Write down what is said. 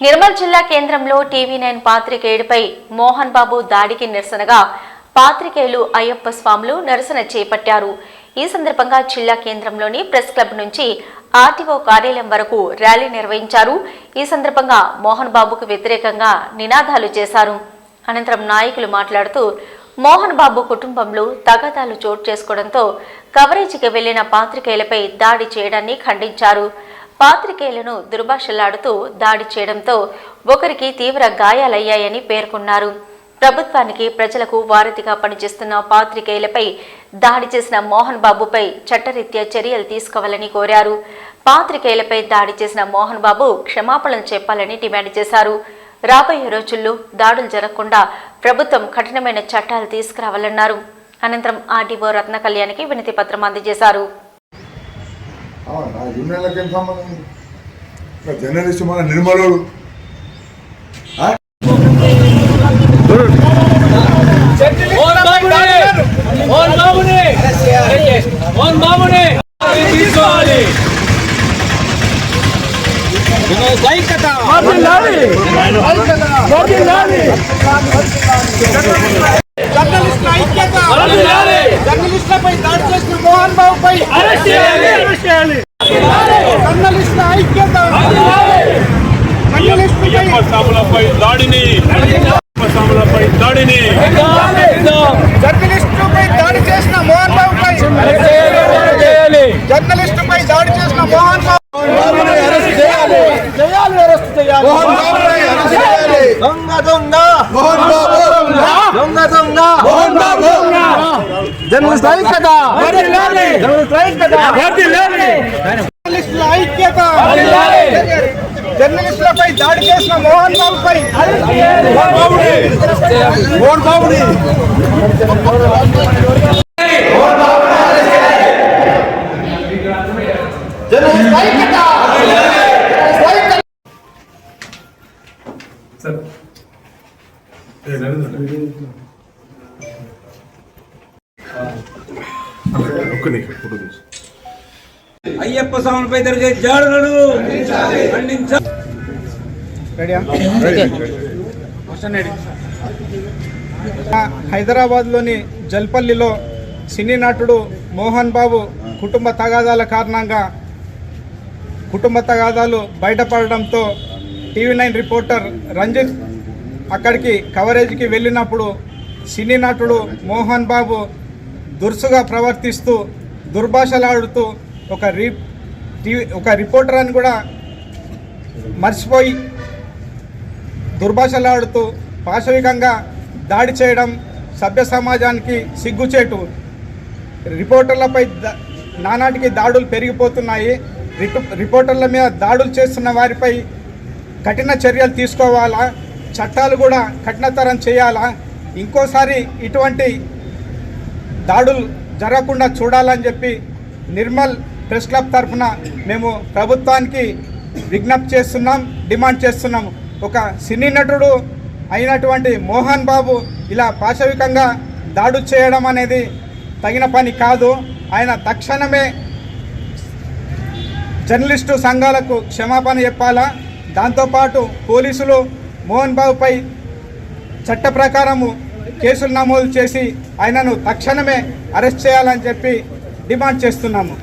నిర్మల్ జిల్లా కేంద్రంలో TV nine పాత్రికేయుడిపై మోహన్ బాబు దాడికి నిరసనగా పాత్రికేయులు అయ్యప్ప స్వాములు నిరసన చేపట్టారు. ఈ సందర్భంగా జిల్లా కేంద్రంలోని ప్రెస్ క్లబ్ నుంచి ఆర్టీఓ కార్యాలయం వరకు ర్యాలీ నిర్వహించారు. ఈ సందర్భంగా మోహన్ బాబుకు వ్యతిరేకంగా నినాదాలు చేశారు. అనంతరం నాయకులు మాట్లాడుతూ మోహన్ బాబు కుటుంబంలో తగాదాలు చోటు చేసుకోవడంతో కవరేజీకి వెళ్ళిన పాత్రికేయులపై దాడి చేయడాన్ని ఖండించారు. పాత్రికేయులను దుర్భాషలాడుతూ దాడి చేయడంతో ఒకరికి తీవ్ర గాయాలయ్యాయని పేర్కొన్నారు. ప్రభుత్వానికి ప్రజలకు వారధిగా పనిచేస్తున్న పాత్రికేయులపై దాడి చేసిన మోహన్ బాబుపై చట్టరీత్యా చర్యలు తీసుకోవాలని కోరారు. పాత్రికేయులపై దాడి చేసిన మోహన్ బాబు క్షమాపణలు చెప్పాలని డిమాండ్ చేశారు. రాబోయే రోజుల్లో దాడులు జరగకుండా ప్రభుత్వం కఠినమైన చట్టాలు తీసుకురావాలన్నారు. అనంతరం ఆర్డీఓ రత్న కళ్యాణ్కి వినతి పత్రం అందజేశారు. యూనియన్లకు ఏం సంబంధం? ఉంది ఇంకా జర్నలిస్ట్ మన నిర్మలుడు. ఆ? మోహన్ బాబుని మోహన్ బాబుని మోహన్ బాబుని తీసుకోవాలి ఐక్యత జర్నలిస్టుల ఐక్యత వర్ధిల్లాలి. జర్నలిస్టులపై దాడి చేసిన మోహన్ బాబుపై అరెస్ట్ చేయాలి జర్నలిస్టుల ఐక్యత జర్నలిస్టులపై అయ్యప్ప స్వాములపై దాడిని. స్వాములపై దాడిని. జర్నలిస్టుపై దాడి చేసిన మోహన్ బాబుపై జర్నలిస్టుపై దాడి చేసిన మోహన్ బాబు చేయాలి అరెస్ట్ చేయాలి. దొంగ దొంగ. మోహన్ బాబు దొంగ దొంగ. మోహన్ బాబు ఐక్యత జర్నలిస్టులపై దాడి చేసిన మోహన్ బాబుపై మోహన్ బాబుని ఒక్క నిమిషం అయ్యప్ప స్వామిపై జరిగే జాడులను ఖండించాలి హైదరాబాద్లోని జల్పల్లిలో సినీ నటుడు మోహన్ బాబు కుటుంబ తగాదాల కారణంగా కుటుంబ తగాదాలు బయటపడడంతో టీవీ నైన్ రిపోర్టర్ రంజిత్ అక్కడికి కవరేజ్కి వెళ్ళినప్పుడు సినీ నటుడు మోహన్ బాబు దురుసుగా ప్రవర్తిస్తూ దుర్భాషలాడుతూ ఒక రీ టీవీ ఒక రిపోర్టర్ అని కూడా మర్చిపోయి దుర్భాషలాడుతూ పాశవికంగా దాడి చేయడం సభ్య సమాజానికి సిగ్గుచేటు. రిపోర్టర్లపై నానాటికి దాడులు పెరిగిపోతున్నాయి. రిపోర్టర్ల మీద దాడులు చేస్తున్న వారిపై కఠిన చర్యలు తీసుకోవాలా? చట్టాలు కూడా కఠినతరం చేయాలా? ఇంకోసారి ఇటువంటి దాడులు జరగకుండా చూడాలని చెప్పి నిర్మల్ ప్రెస్ క్లబ్ తరఫున మేము ప్రభుత్వానికి విజ్ఞప్తి చేస్తున్నాం డిమాండ్ చేస్తున్నాము. ఒక సినీ నటుడు అయినటువంటి మోహన్ బాబు ఇలా పాశవికంగా దాడు చేయడం అనేది తగిన పని కాదు. ఆయన తక్షణమే జర్నలిస్టు సంఘాలకు క్షమాపణ చెప్పాలా? దాంతోపాటు పోలీసులు మోహన్ బాబుపై చట్ట ప్రకారము కేసులు నమోదు చేసి ఆయనను తక్షణమే అరెస్ట్ చేయాలని చెప్పి డిమాండ్ చేస్తున్నాము.